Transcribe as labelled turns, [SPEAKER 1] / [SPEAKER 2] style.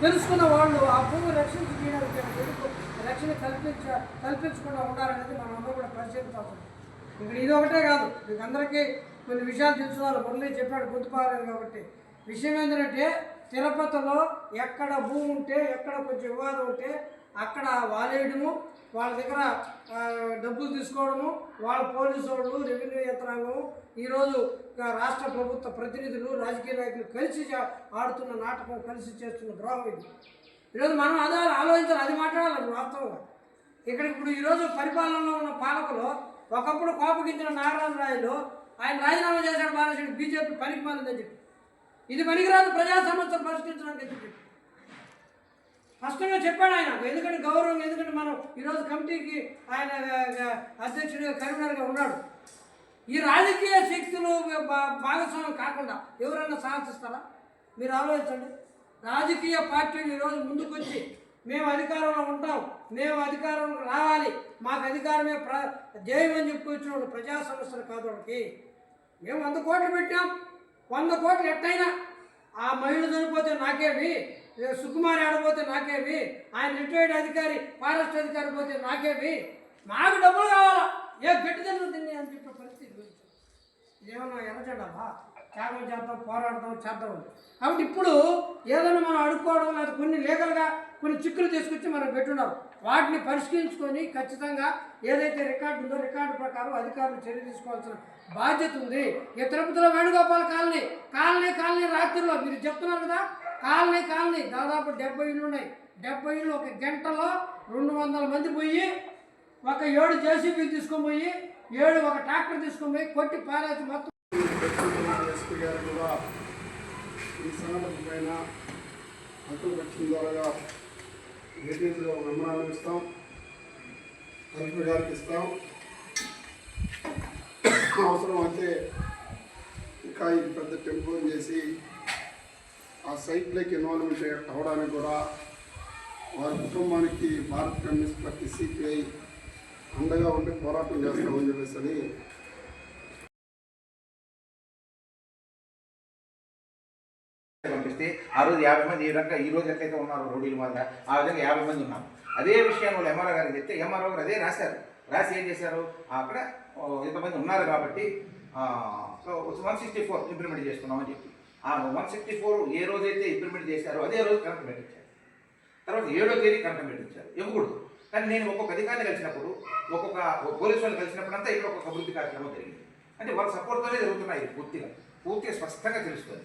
[SPEAKER 1] తెలుసుకున్న వాళ్ళు ఆ భూమి రక్షణ ఎందుకు రక్షణ కల్పించ కల్పించకుండా ఉండాలనేది మనం అందరూ కూడా పరిశీలించాల్సింది ఇక్కడ ఇది ఒకటే కాదు మీకు అందరికీ కొన్ని విషయాలు తెలుసుకోవాలి మురళి చెప్పాడు గుర్తుపాలేదు కాబట్టి. విషయం ఏంటంటే తిరుపతిలో ఎక్కడ భూమి ఉంటే ఎక్కడ కొంచెం వివాదం ఉంటే అక్కడ వాలేయడము వాళ్ళ దగ్గర డబ్బులు తీసుకోవడము వాళ్ళ పోలీసు వాళ్ళు రెవెన్యూ యంత్రాంగం ఈరోజు రాష్ట్ర ప్రభుత్వ ప్రతినిధులు రాజకీయ నాయకులు కలిసి ఆడుతున్న నాటకం కలిసి చేస్తున్న ద్రోహం ఇది. ఈరోజు మనం అదే ఆలోచించాలి అది మాట్లాడాలి వాస్తవంగా. ఇక్కడ ఇప్పుడు ఈరోజు పరిపాలనలో ఉన్న పాలకులు ఒకప్పుడు కోపగించిన నారాయణ రాయలు ఆయన రాజీనామా చేశాడు బాలశెట్టి బీజేపీ పనికి మాలిందని చెప్పి. ఇది పనికిరాదు ప్రజా సమస్యలు పరిష్కరించడానికి స్పష్టంగా చెప్పాడు ఆయన. ఎందుకంటే గౌరవం ఎందుకంటే మనం ఈరోజు కమిటీకి ఆయన అధ్యక్షుడిగా కరీంనగర్గా ఉన్నాడు. ఈ రాజకీయ శక్తులు భా- భాగస్వామ్యం కాకుండా ఎవరన్నా సాహసిస్తారా మీరు ఆలోచించండి. రాజకీయ పార్టీలు ఈరోజు ముందుకొచ్చి మేము అధికారంలో ఉంటాం మేము అధికారంలో రావాలి మాకు అధికారమే ప్ర జయమని చెప్పుకొచ్చిన ప్రజా సమస్యలు కాదు వాళ్ళకి. మేము వంద కోట్లు పెట్టాం. వంద కోట్లు ఎట్టయినా ఆ మహిళ చనిపోతే నాకేమి? సుకుమార్ సుకుమారి ఆడపోతే నాకేమి? ఆయన రిటైర్డ్ అధికారి ఫారెస్ట్ అధికారి పోతే నాకేమి? మాకు డబ్బులు కావాలా? ఏ గట్టి తిన్న తిని అని చెప్పే పరిస్థితి ఏమన్నా ఇదేమన్నా త్యాగం చేద్దాం పోరాడదాం చేద్దాం కాబట్టి ఇప్పుడు ఏదైనా మనం అడుక్కోవడం లేదా కొన్ని లీగల్గా కొన్ని చిక్కులు తీసుకొచ్చి మనం పెట్టున్నారు వాటిని పరిష్కరించుకొని ఖచ్చితంగా ఏదైతే రికార్డు ఉందో రికార్డు ప్రకారం అధికారులు చర్య తీసుకోవాల్సిన బాధ్యత ఉంది. ఈ తిరుపతిలో వేణుగోపాల్ కాలనీ కాలనీ కాలనీ రాత్రిలో మీరు చెప్తున్నారు కదా కాలనీ కాలనీ దాదాపు డెబ్బై ఇళ్ళు ఉన్నాయి. డెబ్బై ఇళ్ళు ఒక గంటలో రెండు వందల మంది పోయి ఒక ఏడు జేసీబీ తీసుకొని పోయి ఏడు ఒక ట్రాక్టర్ తీసుకొని పోయి కొట్టి పారేసి మొత్తం
[SPEAKER 2] ఎస్పీ గారు కూడా ఈ సంఘటన పైన హక్కుల పక్షం ద్వారా మీటింగ్లో మెమరాలు ఇస్తాం కలెక్టర్ గారికి ఇస్తాం అవసరం అయితే ఇంకా ఇది పెద్ద టెంపుల్ చేసి ఆ సైట్లోకి ఇన్వాల్వ్మెంట్ అవ్వడానికి కూడా వారి కుటుంబానికి భారత కమ్యూనిస్ట్ పార్టీ సిపిఐ అండగా ఉండి పోరాటం చేస్తామని చెప్పేసి
[SPEAKER 3] పంపిస్తే ఆ రోజు యాభై మంది ఈ రకంగా ఈ రోజు ఎట్లయితే ఉన్నారు రోడ్ల మీద ఆ విధంగా యాభై మంది ఉన్నారు. అదే విషయాన్ని వాళ్ళు ఎంఆర్ఓ గారికి చెప్తే ఎంఆర్ఓ గారు అదే రాశారు. రాసి ఏం చేశారు? అక్కడ ఇంతమంది ఉన్నారు కాబట్టి so one sixty four implement చేసుకున్నామని చెప్పి. ఆ వన్ సిక్స్టీ ఫోర్ ఏ రోజైతే ఇంప్లిమెంట్ చేశారో అదే రోజు కరెంట్ పెట్టించారు తర్వాత ఏడో తేదీ కరెంట్ పెట్టించారు ఇవ్వకూడదు. కానీ నేను ఒక్కొక్క అధికారిని కలిసినప్పుడు ఒక్కొక్క పోలీసు వాళ్ళు కలిసినప్పుడు అంతా ఇక్కడ ఒక్కొక్క అభివృద్ధి కార్యక్రమం జరిగింది. అంటే వాళ్ళ సపోర్ట్తోనే జరుగుతున్నాయి పూర్తిగా. పూర్తిగా స్పష్టంగా తెలుస్తుంది.